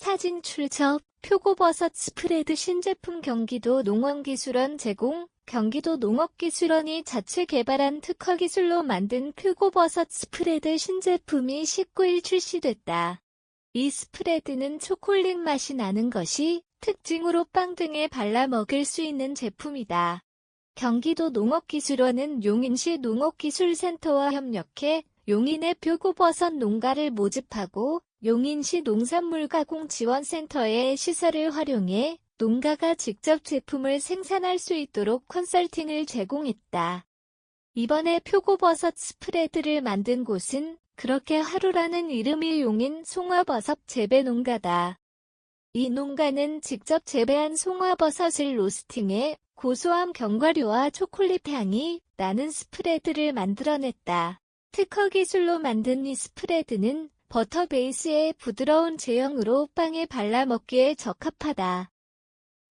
사진 출처 표고버섯 스프레드 신제품 경기도 농원기술원 제공 경기도 농업기술원이 자체 개발한 특허 기술로 만든 표고버섯 스프레드 신제품이 19일 출시됐다. 이 스프레드는 초콜릿 맛이 나는 것이 특징으로 빵 등에 발라 먹을 수 있는 제품이다. 경기도 농업기술원은 용인시 농업기술센터와 협력해 용인의 표고버섯 농가를 모집하고 용인시 농산물가공지원센터의 시설을 활용해 농가가 직접 제품을 생산할 수 있도록 컨설팅을 제공했다. 이번에 표고버섯 스프레드를 만든 곳은 그렇게 하루라는 이름이 용인 송화버섯 재배 농가다. 이 농가는 직접 재배한 송화버섯을 로스팅해 고소한 견과류와 초콜릿 향이 나는 스프레드를 만들어냈다. 특허 기술로 만든 이 스프레드는 버터 베이스의 부드러운 제형으로 빵에 발라 먹기에 적합하다.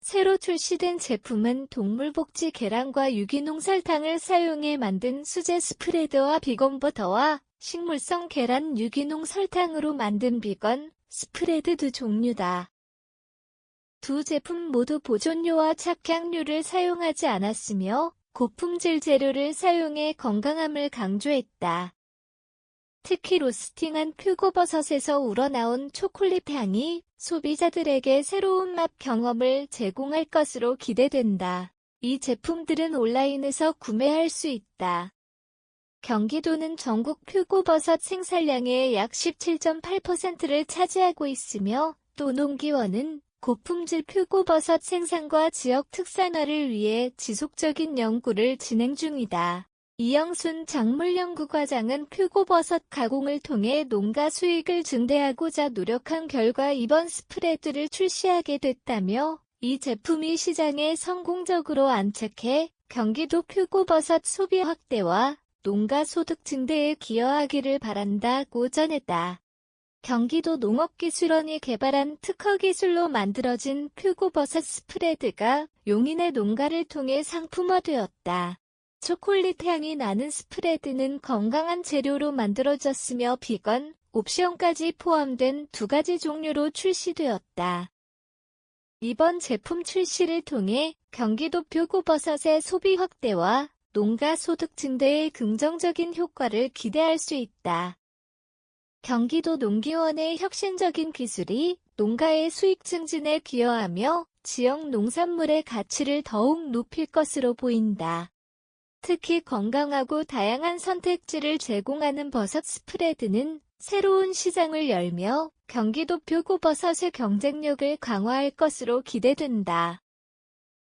새로 출시된 제품은 동물복지 계란과 유기농 설탕을 사용해 만든 수제 스프레드와 비건 버터와 식물성 계란 유기농 설탕으로 만든 비건 스프레드 두 종류다. 두 제품 모두 보존료와 착향료를 사용하지 않았으며 고품질 재료를 사용해 건강함을 강조했다. 특히 로스팅한 표고버섯에서 우러나온 초콜릿 향이 소비자들에게 새로운 맛 경험을 제공할 것으로 기대된다. 이 제품들은 온라인에서 구매할 수 있다. 경기도는 전국 표고버섯 생산량의 약 17.8%를 차지하고 있으며 또 농기원은 고품질 표고버섯 생산과 지역 특산화를 위해 지속적인 연구를 진행 중이다. 이영순 작물연구 과장은 표고버섯 가공을 통해 농가 수익을 증대하고자 노력한 결과 이번 스프레드를 출시하게 됐다며 이 제품이 시장에 성공적으로 안착해 경기도 표고버섯 소비 확대와 농가 소득 증대에 기여하기를 바란다고 전했다. 경기도 농업기술원이 개발한 특허 기술로 만들어진 표고버섯 스프레드가 용인의 농가를 통해 상품화되었다. 초콜릿 향이 나는 스프레드는 건강한 재료로 만들어졌으며 비건, 옵션까지 포함된 두 가지 종류로 출시되었다. 이번 제품 출시를 통해 경기도 표고버섯의 소비 확대와 농가 소득 증대에 긍정적인 효과를 기대할 수 있다. 경기도 농기원의 혁신적인 기술이 농가의 수익 증진에 기여하며 지역 농산물의 가치를 더욱 높일 것으로 보인다. 특히 건강하고 다양한 선택지를 제공하는 버섯 스프레드는 새로운 시장을 열며 경기도 표고버섯의 경쟁력을 강화할 것으로 기대된다.